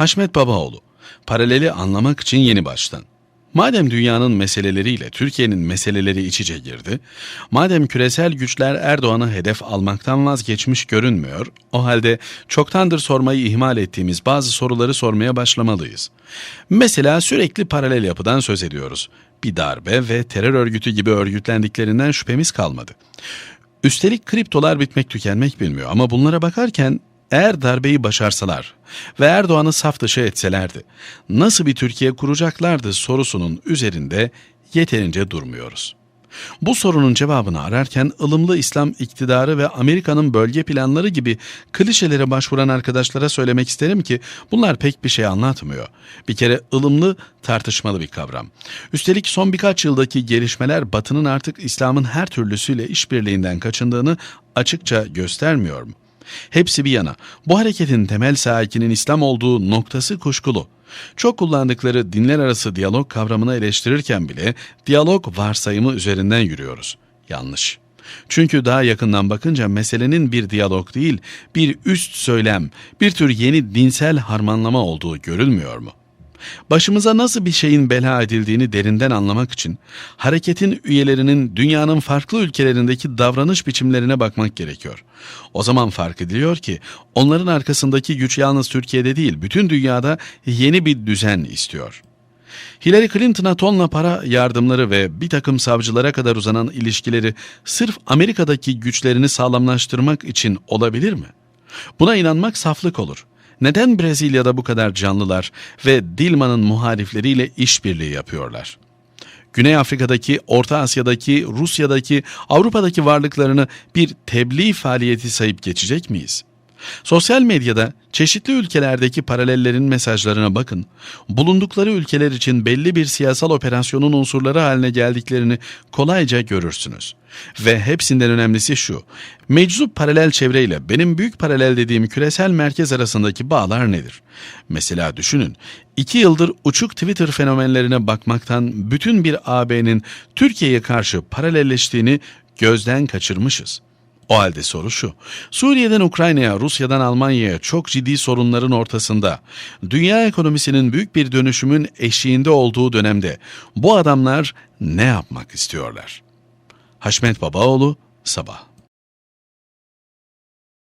Haşmet Babaoğlu, paraleli anlamak için yeni baştan. Madem dünyanın meseleleriyle Türkiye'nin meseleleri iç içe girdi, madem küresel güçler Erdoğan'ı hedef almaktan vazgeçmiş görünmüyor, o halde çoktandır sormayı ihmal ettiğimiz bazı soruları sormaya başlamalıyız. Mesela sürekli paralel yapıdan söz ediyoruz. Bir darbe ve terör örgütü gibi örgütlendiklerinden şüphemiz kalmadı. Üstelik kriptolar bitmek tükenmek bilmiyor ama bunlara bakarken eğer darbeyi başarsalar ve Erdoğan'ı saf dışı etselerdi, nasıl bir Türkiye kuracaklardı sorusunun üzerinde yeterince durmuyoruz. Bu sorunun cevabını ararken ılımlı İslam iktidarı ve Amerika'nın bölge planları gibi klişelere başvuran arkadaşlara söylemek isterim ki bunlar pek bir şey anlatmıyor. Bir kere ılımlı tartışmalı bir kavram. Üstelik son birkaç yıldaki gelişmeler Batı'nın artık İslam'ın her türlüsüyle işbirliğinden kaçındığını açıkça göstermiyor mu? Hepsi bir yana. Bu hareketin temel sahikinin İslam olduğu noktası kuşkulu. Çok kullandıkları dinler arası diyalog kavramını eleştirirken bile diyalog varsayımı üzerinden yürüyoruz. Yanlış. Çünkü daha yakından bakınca meselenin bir diyalog değil, bir üst söylem, bir tür yeni dinsel harmanlama olduğu görülmüyor mu? Başımıza nasıl bir şeyin bela edildiğini derinden anlamak için hareketin üyelerinin dünyanın farklı ülkelerindeki davranış biçimlerine bakmak gerekiyor. O zaman fark ediliyor ki onların arkasındaki güç yalnız Türkiye'de değil bütün dünyada yeni bir düzen istiyor. Hillary Clinton'a tonla para yardımları ve bir takım savcılara kadar uzanan ilişkileri sırf Amerika'daki güçlerini sağlamlaştırmak için olabilir mi? Buna inanmak saflık olur. Neden Brezilya'da bu kadar canlılar ve Dilma'nın muharifleriyle işbirliği yapıyorlar? Güney Afrika'daki, Orta Asya'daki, Rusya'daki, Avrupa'daki varlıklarını bir tebliğ faaliyeti sayıp geçecek miyiz? Sosyal medyada çeşitli ülkelerdeki paralellerin mesajlarına bakın. Bulundukları ülkeler için belli bir siyasal operasyonun unsurları haline geldiklerini kolayca görürsünüz. Ve hepsinden önemlisi şu. Meczup paralel çevreyle benim büyük paralel dediğim küresel merkez arasındaki bağlar nedir? Mesela düşünün. iki yıldır uçuk Twitter fenomenlerine bakmaktan bütün bir AB'nin Türkiye'ye karşı paralelleştiğini gözden kaçırmışız. O halde soru şu. Suriye'den Ukrayna'ya, Rusya'dan Almanya'ya çok ciddi sorunların ortasında, dünya ekonomisinin büyük bir dönüşümün eşiğinde olduğu dönemde bu adamlar ne yapmak istiyorlar? Haşmet Babaoğlu, Sabah